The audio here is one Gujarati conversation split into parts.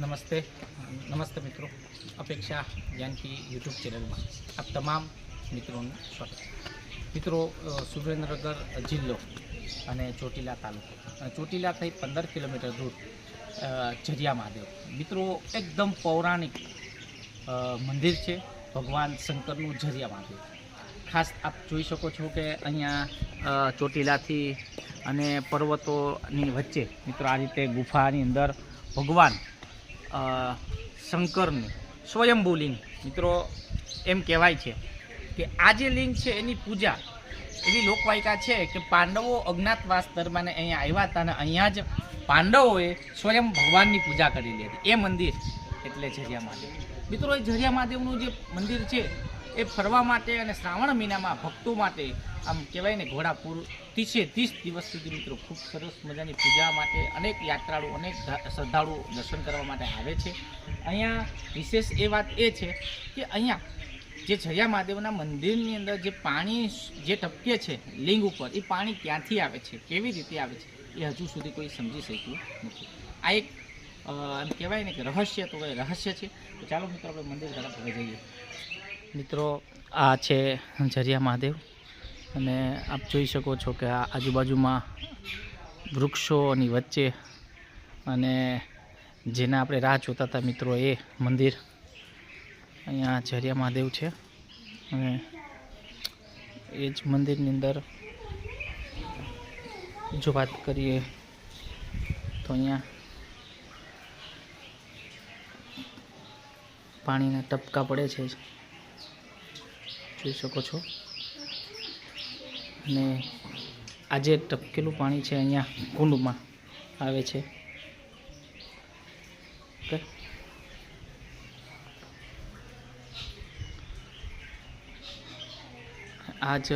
નમસ્તે. નમસ્તે મિત્રો. અપેક્ષા જાનકી યુટ્યુબ ચેનલમાં આપ તમામ મિત્રોનું સ્વાગત મિત્રો સુરેન્દ્રનગર જિલ્લો અને ચોટીલા તાલુકો. અને ચોટીલાથી પંદર કિલોમીટર દૂર ઝરિયા મહાદેવ. મિત્રો, એકદમ પૌરાણિક મંદિર છે ભગવાન શંકરનું ઝરિયા મહાદેવ. ખાસ આપ જોઈ શકો છો કે અહીંયા ચોટીલાથી અને પર્વતોની વચ્ચે, મિત્રો, આ રીતે ગુફાની અંદર ભગવાન શંકરનું. સ્વયંભૂ લિંગ મિત્રો, એમ કહેવાય છે કે આ જે લિંગ છે એની પૂજા, એવી લોકવાયકા છે કે પાંડવો અજ્ઞાતવાસ દરમિયાન અહીંયા આવ્યા હતા અને અહીંયા જ પાંડવોએ સ્વયં ભગવાનની પૂજા કરી હતી એ મંદિર એટલે ઝરિયા મહાદેવ. મિત્રો, એ ઝરિયા મહાદેવનું જે મંદિર છે એ ફરવા માટે અને શ્રાવણ મહિનામાં ભક્તો માટે, આમ કહેવાય ને ઘોડાપુર ત્રીસે ત્રીસ દિવસ સુધી મિત્રો ખૂબ સરસ મજાની પૂજા માટે અનેક યાત્રાળુ, અનેક શ્રદ્ધાળુઓ શ્રદ્ધાળુ દર્શન કરવા માટે આવે છે. અહીંયા વિશેષ એ વાત એ છે કે અહીંયા જે જયા મહાદેવના મંદિરની અંદર જે પાણી જે ટપકે છે લિંગ ઉપર, એ પાણી ક્યાંથી આવે છે, કેવી રીતે આવે છે, એ હજુ સુધી કોઈ સમજી શક્યું નથી. આ એક કહેવાય ને કે રહસ્ય તો એ રહસ્ય છે. તો ચાલો મિત્રો આપણે મંદિર તરફ હવે જઈએ. મિત્રો, આ છે ઝરિયા મહાદેવ. અને આપ જોઈ શકો છો કે આ આજુબાજુમાં વૃક્ષોની વચ્ચે અને જેના આપણે રાહ જોતા હતા મિત્રો, એ મંદિર. અહીંયા ઝરિયા મહાદેવ છે. અને એ જ મંદિરની અંદર જો વાત કરીએ તો અહીંયા પાણીના ટપકા પડે છે. જોઈ શકો છો. અને આ જે ટપકેલું પાણી છે અહીંયા કુંડમાં આવે છે. આ જ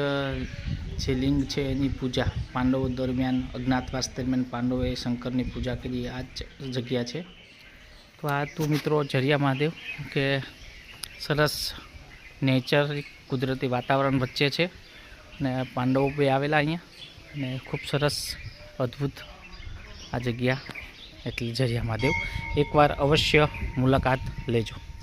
જે લિંગ છે એની પૂજા પાંડવો દરમિયાન અજ્ઞાતવાસ દરમિયાન પાંડવોએ શંકરની પૂજા કરી આ જગ્યા છે. તો આ તું મિત્રો જરિયા મહાદેવ કે સરસ નેચર કુદરતી વાતાવરણ વચ્ચે છે. અને પાંડવો બી આવેલા અહીંયા. અને ખૂબ સરસ, અદ્ભુત આ જગ્યા. એટલે જરિયા મહાદેવ. એકવાર અવશ્ય મુલાકાત લેજો.